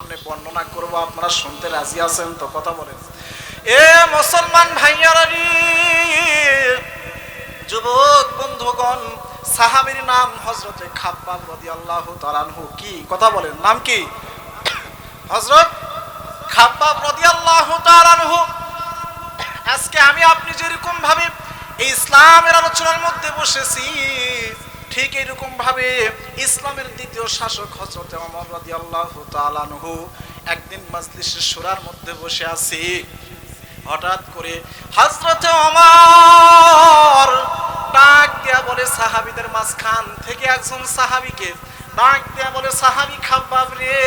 বর্ণনা করব, আপনারা শুনতে রাজি আছেন তো? কথা বলেন। এ মুসলমান ভাইয়ারা যুবক বন্ধুগণ, সাহাবীর নাম হযরতে খাব্বাব রাদিয়াল্লাহু তাআলাহু কি? কথা বলেন। নাম কি? হযরত খাব্বাব রাদিয়াল্লাহু তাআলাহু আজকে আমি আপনি যেরকম ভাবে ইসলামের আলোচনার মধ্যে বসেছি ঠিক এরকম ভাবে ইসলামের দ্বিতীয় শাসক হজরত ওমর রাদিয়াল্লাহু তাআলা আনহু একদিন মাজলিসের সুরার মধ্যে বসে আছি। হঠাৎ করে হজরত ওমর ডাক দেয়া বলে, সাহাবীদের মাঝখান থেকে একজন সাহাবীকে ডাক দেয়া বলে, সাহাবী খাব্বাব রে,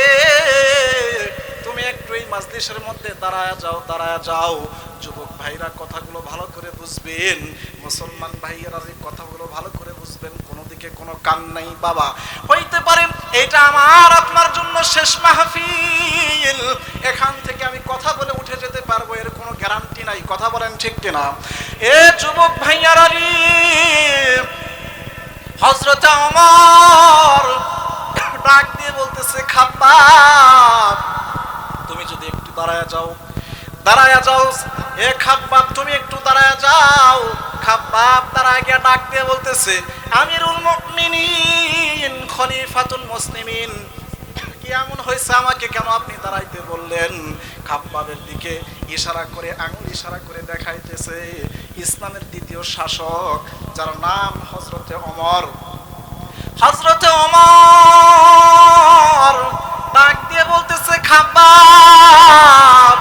তুমি একটু এই মাজলিসের মধ্যে দাঁড়ায় যাও দাঁড়ায় যাও। যুবক ভাইরা কথাগুলো ভালো করে বুঝবেন, মুসলমান ভাইয়েরা কথাগুলো ভালো করে বুঝবেন কোনো দিকে কোনো কান নাই, বাবা। হইতে পারে এটা আমার, আপনার জন্য শেষ মাহফিল। এখান থেকে আমি কথা বলে উঠে যেতে পারব, এর কোনো গ্যারান্টি নাই। কথা বলেন ঠিক কিনা? এ যুবক ভাইয়ারা হজরত আমার ডাক দিয়ে বলতেছে খাপ্পা তুমি যদি একটু দাঁড়ায় যাও দাঁড়ায় যাও, এ খাব্বাব তুমি একটু দাঁড়ায় যাও। গিয়ে ডাক দিয়ে বলতেছে, আমিরুল মুমিনিন, খলিফাতুল মুসলিমিন। কি এমন হয়েছে আমাকে কেন আপনি দাঁড়াইতে বললেন? খাব্বাবের দিকে ইশারা করে, আঙুল ইশারা করে দেখাইতেছে, ইসলামের দ্বিতীয় শাসক, যার নাম হজরতে অমর হজরতে অমর ডাক দিয়ে বলতেছে, খাব্বাব,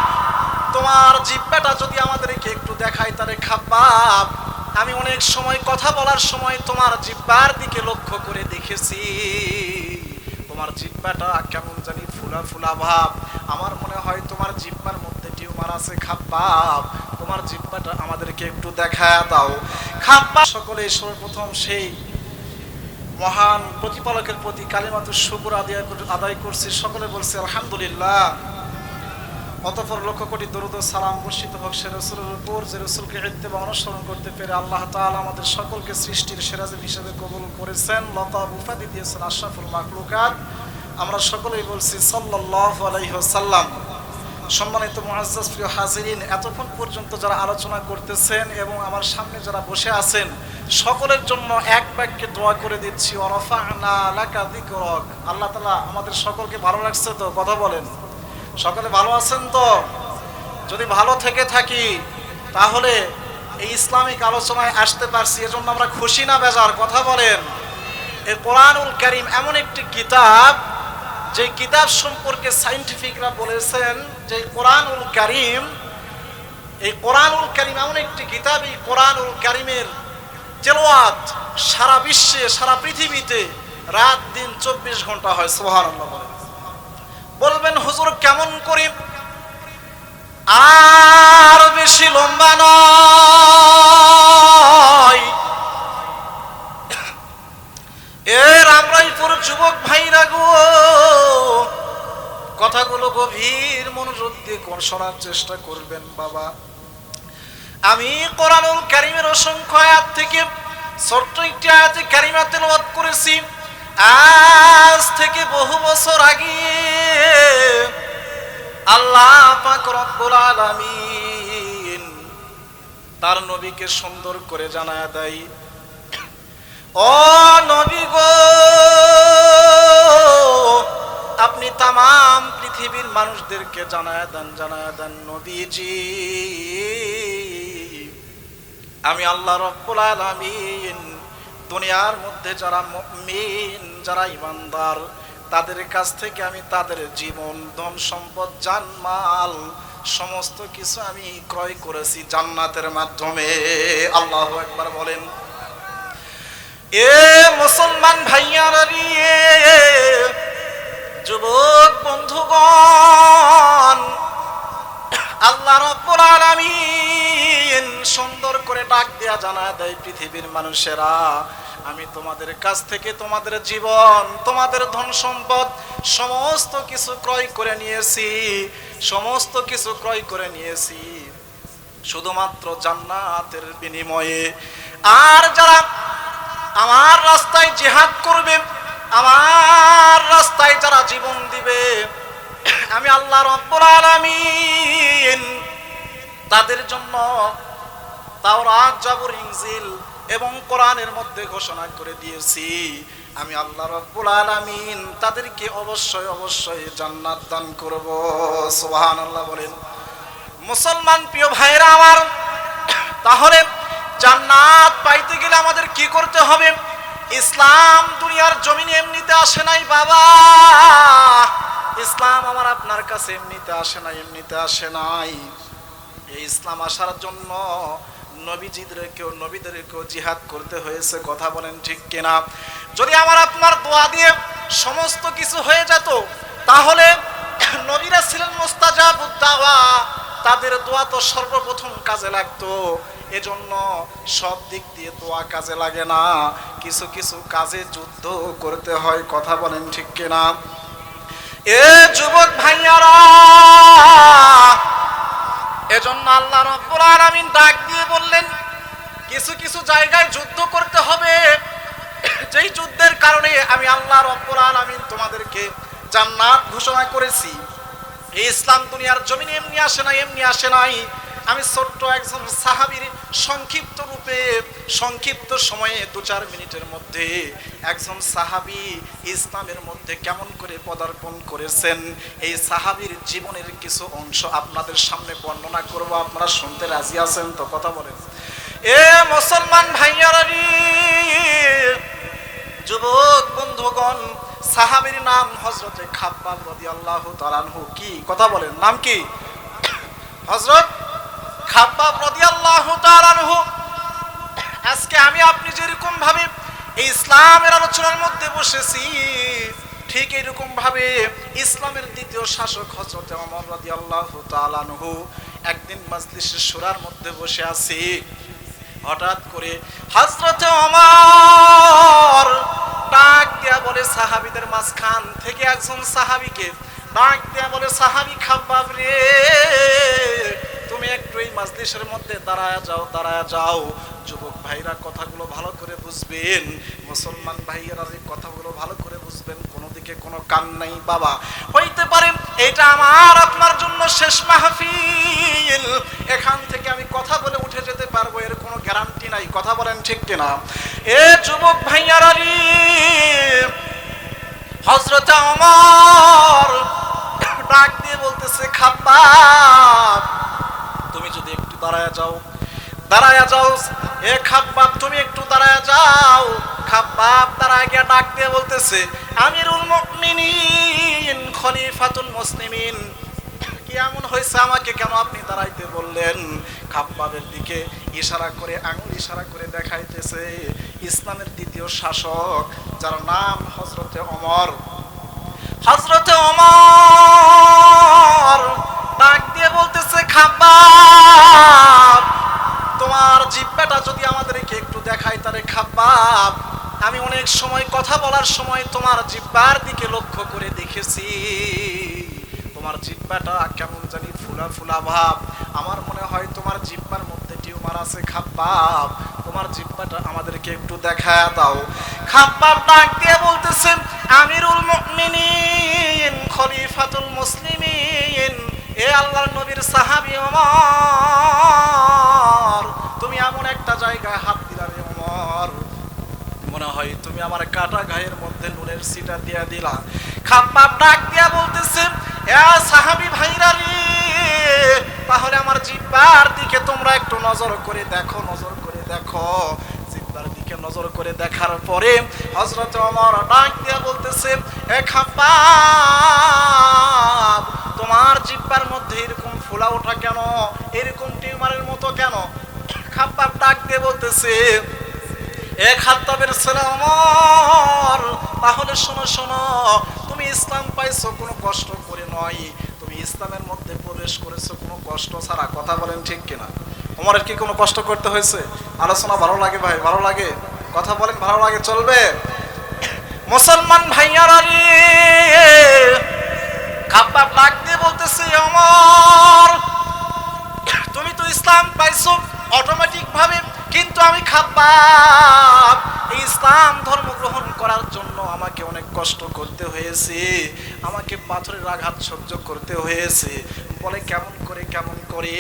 তোমার জিব্বাটা যদি আমাদেরকে একটু দেখায় তারে খাব্বাব। আমি অনেক সময় কথা বলার সময় তোমার জিব্বার দিকে লক্ষ্য করে দেখেছি। তোমার জিব্বাটা কেমন জানি ফুলা ফুলা ভাব। আমার মনে হয় তোমার জিব্বার মধ্যে টিউমার আছে, খাব্বাব। তোমার জিব্বাটা আমাদেরকে একটু দেখা দাও। খাব্বা সকলে সর্বপ্রথম সেই মহান প্রতিপালকের প্রতি কালিমাতুর শুকুর আদায় আদায় করছি। সকলে বলছে, আলহামদুলিল্লাহ। অতপর লক্ষ কোটি দরুদ সালাম বর্ষিত হোক, সে রসুলের উপর, যে রসুলকে বা অনুসরণ করতে পেরে আল্লাহ তাআলা আমাদের সকলকে সৃষ্টির সেরাজিন হিসেবে কবুল করেছেন। লতা উপাধি দিয়েছেন আশরাফুল মাকলুকাত আমরা সকলেই বলছি সাল্লাল্লাহু আলাইহি ওয়াসাল্লাম। সম্মানিত মুআজ্জাজ, প্রিয় হাজিরিন, এতক্ষণ পর্যন্ত যারা আলোচনা করতেছেন এবং আমার সামনে যারা বসে আছেন, সকলের জন্য এক বাক্যে দোয়া করে দিচ্ছি লাকা যিকরাক। আল্লাহ তালা আমাদের সকলকে ভালো লাগছে তো? কথা বলেন। সকলে ভালো আছেন তো? যদি ভালো থেকে থাকি, তাহলে এই ইসলামিক আলোচনায় আসতে পারছি, এজন্য আমরা খুশি না বেজার, কথা বলেন। এই কোরআনুল কারীম এমন একটি কিতাব, যে কিতাব সম্পর্কে সাইন্টিফিকরা বলেছেন যে কোরআনুল কারীম, এই কোরআনুল কারীম এমন একটি কিতাব, এই কোরআনুল কারীমের তেলাওয়াত সারা বিশ্বে, সারা পৃথিবীতে রাত দিন চব্বিশ ঘণ্টা হয়, সুবহানাল্লাহ বলেন। বলবেন, হুজুর, কেমন করে? আর বেশি লম্বা নয়। এর আমরাইপুর যুবক ভাইরা গো, কথাগুলো গভীর মনোযোগ দিয়ে শোনার চেষ্টা করবেন, বাবা। আমি কোরআনুল কারিমের অসংখ্য আয়াত থেকে ছোট্ট একটি আয়াতে কারিমা তেলাওয়াত করেছি। আজ থেকে বহু বছর আগে আল্লাহ আলামিন তার নবীকে সুন্দর করে জানায় দেয়। ও নবী গো, আপনি তামাম পৃথিবীর মানুষদেরকে জানায় দেন জানায় দেন, নবীজি। আমি আল্লাহ রব্বুল আলামিন দুনিয়ার মধ্যে যারা মুমিন, যারা ইমানদার তাদের কাছ থেকে আমি তাদের জীবন, ধন, সম্পদ, জানমাল, সমস্ত কিছু আমি ক্রয় করেছি জান্নাতের মাধ্যমে। আল্লাহ একবার বলেন, এ মুসলমান জানায় দেয় পৃথিবীর মানুষেরা, আমি তোমাদের কাছ থেকে তোমাদের জীবন, তোমাদের ধন সম্পদ সমস্ত কিছু ক্রয় করে নিয়েছি, সমস্ত কিছু ক্রয় করে নিয়েছি। শুধুমাত্র জান্নাতের বিনিময়ে। আর যারা আমার রাস্তায় জেহাদ করবে, আমার রাস্তায় যারা জীবন দিবে, আমি আল্লাহ রব্বুল আলামিন তাদের জন্য তাওরাত, জাবুর ইনজিল এবং কোরআনের মধ্যে ঘোষণা করে দিয়েছি। আমি আল্লাহ রব্বুল আলামিন তাদেরকে অবশ্যই অবশ্যই জান্নাত দান করব। সুবহানাল্লাহ বলেন, মুসলমান প্রিয় ভাইরা আমার, তাহলে জান্নাত পাইতে গেলে আমাদের কি করতে হবে? ইসলাম দুনিয়ার জমিনে এমনিতে আসে নাই, বাবা। ইসলাম আমার আপনার কাছে এমনিতে আসে নাই, এমনিতে আসে নাই। এই ইসলাম আসার জন্য নবীজিদেরকেও, নবীদেরকেও জিহাদ করতে হয়েছে, কথা বলেন ঠিক কিনা? যদি আমার আপনার দোয়া দিয়ে সমস্ত কিছু হয়ে যেত, তাহলে নবীরা ছিলেন মোস্তাজাব উদ্দাওয়া তাদের দোয়া তো সর্বপ্রথম কাজে লাগতো। এজন্য সব দিক দিয়ে দোয়া কাজে লাগে না। কিছু কিছু কাজে যুদ্ধ করতে হয়, কথা বলেন ঠিক কিনা? এ যুবক ভাইয়ারা এজন্য আল্লাহ রব্বুল আলামিন ডাক দিয়ে বললেন, কিছু কিছু জায়গায় যুদ্ধ করতে হবে। যেই যুদ্ধের কারণে আমি আল্লাহ রব্বুল আলামিন তোমাদেরকে জান্নাত ঘোষণা করেছি। এই ইসলাম দুনিয়ার জমিনে এমনি আসে না এমনি আসে নাই। আমি ছোট্ট একজন সাহাবীর সংক্ষিপ্ত রূপে, সংক্ষিপ্ত সময়ে দু চার মিনিটের মধ্যে একজন সাহাবী ইসলামের মধ্যে কেমন করে পদার্পণ করেছেন, এই সাহাবীর জীবনের কিছু অংশ আপনাদের সামনে বর্ণনা করব, আপনারা শুনতে রাজি আছেন তো কথা বলেন। এ মুসলমান ভাইয়ারা যুবক বন্ধুগণ, সাহাবীর নাম হজরতে খাব্বাব রাদিয়াল্লাহু তাআলাহু কি? কথা বলেন, নাম কি? হজরত খাব্বাব রাদিয়াল্লাহু তাআলাহু আজকে আমি আপনি যেরকম ভাবে ইসলামের আলোচনার মধ্যে বসেছি, ঠিক এরকম ভাবে ইসলামের দ্বিতীয় শাসক হজরতে ওমর রাদিয়াল্লাহু তাআলাহু একদিন মাজলিসের সুরার মধ্যে বসে আছি। হঠাৎ করে হজরতে ওমর ডাক দিয়া বলে, সাহাবীদের মাঝখান থেকে একজন সাহাবীকে ডাক দিয়া বলে, সাহাবী খাব্বাব রে তুমি একটু এই মাজলিসের মধ্যে দাঁড়ায় যাও দাঁড়ায় যাও। যুবক ভাইরা কথাগুলো ভালো করে বুঝবেন। মুসলমান ভাইয়েরা এই কথাগুলো ভালো করে বুঝবেন, কোনো দিকে কোনো কান নাই, বাবা। হইতে পারে এটা আমার, আপনার জন্য শেষ মাহফিল। এখান থেকে আমি কথা বলে উঠে যেতে পারব, এর কোনো গ্যারান্টি নাই। কথা বলেন ঠিক কিনা? এ যুবক ভাইয়ারা হজরত আমার ডাক দিয়ে বলতেছে একটু দাঁড়ায় যাও। দাঁড়ায় যাও। এ খাব্বাব, তুমি একটু দাঁড়ায় যাও। খাব্বাব দাঁড়ায় গিয়ে ডাক দিয়ে বলতেছে, আমিরুল মুমিনিন, খলিফাতুল মুসলিমিন। কি এমন হয়েছে আমাকে কেন আপনি দাঁড়াইতে বললেন? খাব্বাবের দিকে ইশারা করে, আঙুল ইশারা করে দেখাইতেছে, ইসলামের দ্বিতীয় শাসক, যার নাম হজরতে অমর হজরতে অমর বলতেছে, খাব্বাব, তোমার জিব্বাটা যদি আমাদেরকে একটু দেখাই তারে খাব্বাব। আমি অনেক সময় কথা বলার সময় তোমার জিব্বার দিকে লক্ষ্য করে দেখেছি। তোমার জিব্বাটা কেমন জানি ফুলা ফুলা ভাব। আমার মনে হয় তোমার জিব্বার মধ্যে টিউমার আছে, খাব্বাব। তোমার জিব্বাটা আমাদেরকে একটু দেখায় দাও। খাব্বাব ডাক দিয়ে বলতেছেন, আমিরুল মুমিনিন, খলিফাতুল মুসলিমিন এ আল্লাহর নবীর সাহাবি ওমর, তুমি এমন একটা জায়গায় হাত দিলারে ওমর। মনে হয় তুমি আমার কাটা গায়ের মধ্যে নুনের সিটা দিয়া দিলা। খাব্বাব ডাক দিয়া বলতেছে, এ সাহাবি ভাইরা রে, তাহলে আমার জিব্বার দিকে তোমরা একটু নজর করে দেখো, নজর করে দেখো। জিব্বার দিকে নজর করে দেখার পরে হযরত ওমর ডাক দিয়া বলতেছে, এ খাব্বাব তোমার জিব্বার মধ্যে এরকম ফোলা ওঠা কেন? এরকম টিউমারের মতো কেন? খাব্বাব ডাক দিয়ে বলতেছে, এক হাত হাত্তাবের ছেলে অমর। তাহলে শোনো শোনো, তুমি ইসলাম পাইছো, কোনো কষ্ট করে নয়। তুমি ইসলামের মধ্যে প্রবেশ করেছ, কোনো কষ্ট ছাড়া। কথা বলেন ঠিক কিনা? অমরের কি কোনো কষ্ট করতে হয়েছে? আলোচনা ভালো লাগে ভাই, ভালো লাগে। কথা বলেন, ভালো লাগে, চলবে? মুসলমান ভাইয়ারা রে এই ইসলাম ধর্ম গ্রহণ করার জন্য আমাকে অনেক কষ্ট করতে হয়েছে। আমাকে পাথরের আঘাত সহ্য করতে হয়েছে। বলে, কেমন করে কেমন করে?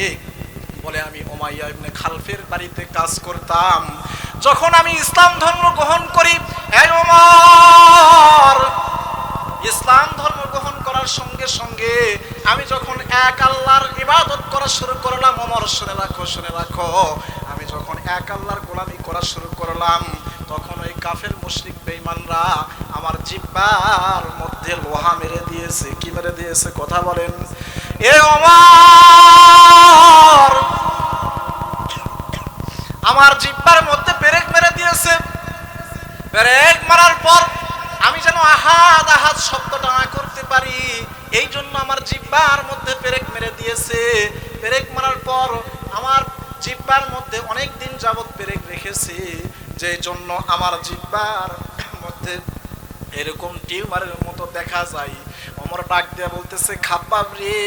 বলে, আমি ওমাইয়া ইবনে খালফের বাড়িতে কাজ করতাম। যখন আমি ইসলাম ধর্ম গ্রহণ করি ইসলাম ধর্ম গ্রহণ করার সঙ্গে সঙ্গে আমি যখন এক আল্লাহর ইবাদত করা শুরু করলাম অমর শুনে রাখো শুনে রাখো। এক আল্লাহর গোলামি করা শুরু করলাম। তখন ওই কাফের মুশরিক বেঈমানরা আমার জিব্বার মধ্যে লোহা মেরে দিয়েছে। কি মেরে দিয়েছে কথা বলেন। এ অমর আমার জিব্বার মধ্যে পেরেক মেরে দিয়েছে। পেরেক মারার পর আমি যেন আহাত আহাত শব্দটা না করতে পারি। এই জন্য আমার জিব্বার মধ্যে পেরেক মেরে দিয়েছে। পেরেক মারার পর আমার জিব্বার মধ্যে অনেক দিন যাবত পেরে রেখেছি যে জন্য আমার জিব্বার মধ্যে এরকম টিউমারের মতো দেখা যায়। অমর ডাক দেওয়া বলতেছে রে।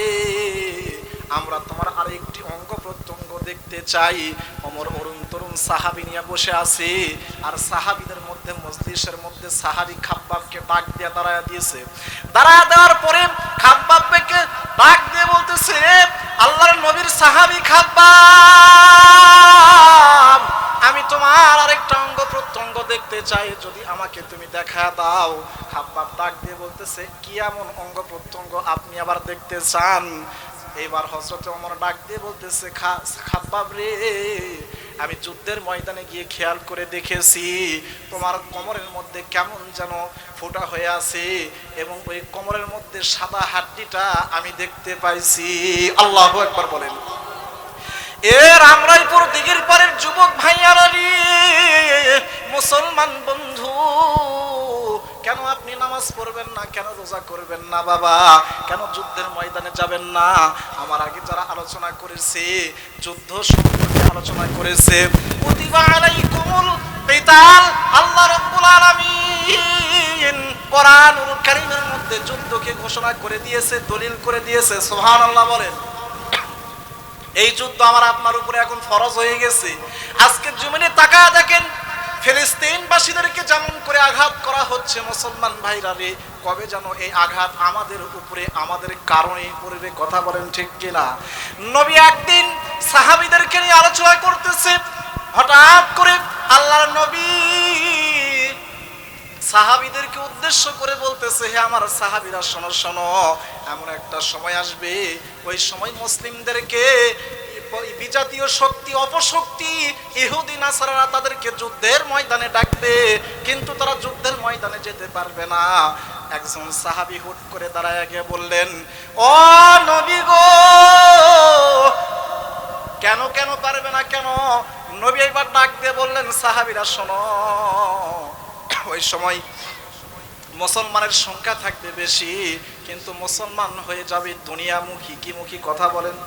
আমরা তোমার আরেকটি অঙ্গ প্রত্যঙ্গ দেখতে চাই। অমর অরুণ তরুণ সাহাবি নিয়ে বসে আছি। আর সাহাবিদের মধ্যে, মজলিসের মধ্যে সাহাবি খাব্বাবকে ডাক দিয়া দাঁড়ায় দিয়েছে। দাঁড়ায় দেওয়ার পরে খাব্বাবকে ডাক দিয়ে বলতেছে, আল্লাহর নবীর সাহাবি খাব্বাব, আমি তোমার আরেকটা অঙ্গ প্রত্যঙ্গ দেখতে চাই, যদি আমাকে তুমি দেখা দাও। খাব্বাব ডাক দিয়ে বলতেছে, কি এমন অঙ্গ প্রত্যঙ্গ আপনি আবার দেখতে চান? এইবার হজরত অমর ডাক দিয়ে বলতেছে, "খা- খাব্বাব রে, আমি যুদ্ধের ময়দানে গিয়ে খেয়াল করে দেখেছি, তোমার কোমরের মধ্যে কেমন যেন ফোটা হয়ে আছে এবং ওই কোমরের মধ্যে সাদা হাড্ডিটা আমি দেখতে পাইছি। আল্লাহ একবার বলেন। এর আমরাইপুর দিঘির পারের যুবক ভাইয়ারি মুসলমান বন্ধু। কেন আপনি নামাজ পড়বেন না? কেন রোজা করবেন না বাবা? কেন যুদ্ধের ময়দানে যাবেন না? আমার আগে যারা আলোচনা করেছে, যুদ্ধ সম্পর্কে আলোচনা করেছে মধ্যে যুদ্ধকে ঘোষণা করে দিয়েছে, দলিল করে দিয়েছে। সুবহানাল্লাহ বলেন। এই যুদ্ধ আমার আপনার উপরে এখন ফরজ হয়ে গেছে। আজকে জমিনে তাকা দেখেন ফিলিস্তিনবাসীদেরকে যেমন করে আঘাত করা হচ্ছে, মুসলমান ভাইরা রে, কবে যেন এই আঘাত আমাদের উপরে, আমাদের কারণে পড়বে কথা বলেন ঠিক কিনা? নবী একদিন সাহাবীদেরকে নিয়ে আলোচনা করতেছে, হঠাৎ করে আল্লাহর নবী সাহাবিদেরকে উদ্দেশ্য করে বলতেছে, হে আমার সাহাবিরা, শোনো শোনো, এমন একটা সময় আসবে, ওই সময় মুসলিমদেরকে বিজাতীয় শক্তি, অপশক্তি, ইহুদি, নাসারারা তাদেরকে যুদ্ধের ময়দানে ডাকবে, কিন্তু তারা যুদ্ধের ময়দানে যেতে পারবে না। একজন সাহাবি হুট করে দাঁড়ায় গিয়ে বললেন, ও নবী গো, কেন কেন পারবে না, কেন? নবী এবার ডাক দিয়ে বললেন, সাহাবিরা, শোনো, ওই সময় মুসলমানের সংখ্যা থাকবে বেশি, কিন্তু মুসলমান হয়ে যাবে দুনিয়ামুখী, কি মুখী কথা বলেন?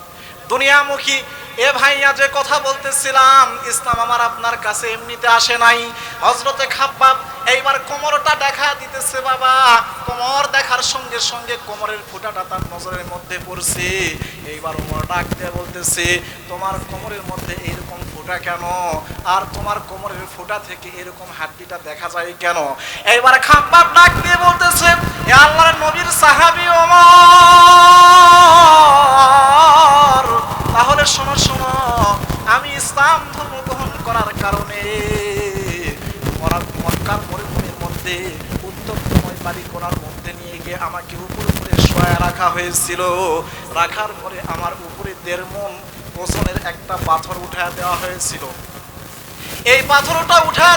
দুনিয়ামুখী। এ ভাইয়া যে কথা বলতেছিলাম, ইসলাম আমার আপনার কাছে এমনিতে আসে নাই। হজরতে খাব্বাব এইবার কোমরটা দেখা দিতেছে বাবা। কোমর দেখার সঙ্গে সঙ্গে কোমরের ফুটাটা তার নজরের মধ্যে পড়ছে। এইবার ওমর ডাক দিয়ে বলতেছে, তোমার কোমরের মধ্যে এইরকম ফুটা কেন? আর তোমার কোমরের ফুটা থেকে এরকম হাড্ডিটা দেখা যায় কেন? এইবার খাব্বাব ডাক দিয়ে বলতেছে আল্লাহর নবীর সাহাবি ওমর। রাখা হয়েছিল। রাখার পরে আমার উপরে দেড় মন ওজনের একটা পাথর উঠা দেওয়া হয়েছিল। এই পাথরটা দেওয়া